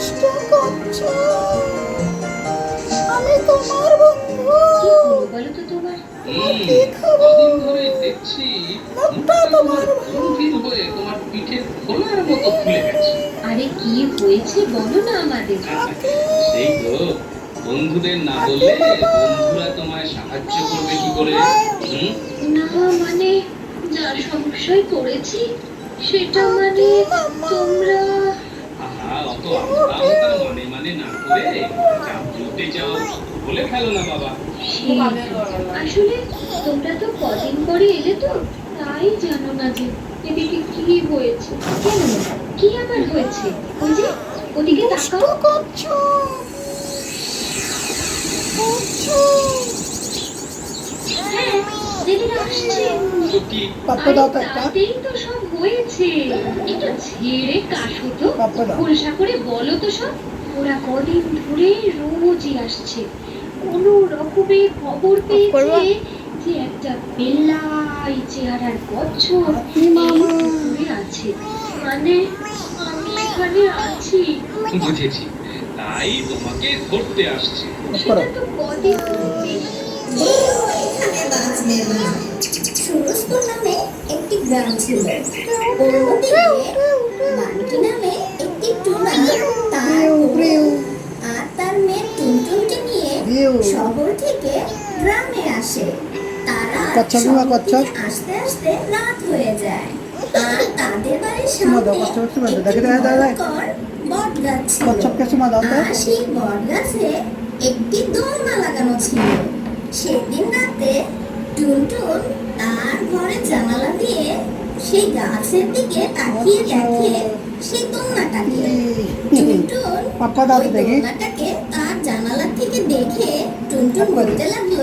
কষ্ট করছ? আমি তোমার বন্ধু। বলো তো তোমার? দেখছি মুখটা তোমার গম্ভীর হয়ে তোমার পিঠে খোলার মতো ফুলে গেছে। আরে কি হয়েছে বলো না আমাদের? সেই তো বন্ধুদের না বললে বন্ধুরা তোমায় সাহায্য করবে কি করে? না মানে যা সমস্যায় পড়েছি সেটা মানে তোমরা আহা আমতা আমতা মানে মানে না করে যা বলতে চাও বলে ফেলো না বাবা আসলে তোমরা তো কদিন পরে এলে তো? তাই জানো না যে এদিকে কি হয়েছে? কেন? কি আবার হয়েছে? ওই যে ওদিকে তাকাও। করছ। করছ। হ্যাঁ যেদিন আসছে তো কি পাপ্পা দাও তো একটা। তো সব হয়েছে? একটু ছেড়ে কাশো তো। খোলসা করে বলো তো সব। ওরা কদিন ধরে রোজই আসছে। কোনো রকমে খবর? পেয়েছে যে একটা বেল্লাই চেহারার কচ্ছপ আছে। মানে আমি এখানে আছি। বুঝেছি। তাই তোমাকে ধরতে আসছে। সেটা তো কদিন ধরে এখানে বাঁচবে না সুরজপুর নামে একটি গ্রাম ছিল অন্যদিকে নামে একটি টুনা তার আর তার মেয়ে টুনটুনকে নিয়ে শহর থেকে গ্রামে আসে তারা আসতে আসতে রাত হয়ে যায় আর সেই একটি দোলনা লাগানো ছিল। সেদিন রাতে টুনটুন তার ঘরের জানালা দিয়ে সেই গাছের দিকে তাকিয়ে দেখে সেই দোলনাটাকে। টুনটুন ওই দোলনাটাকে তার জানালা থেকে দেখে টুনটুন বলতে লাগল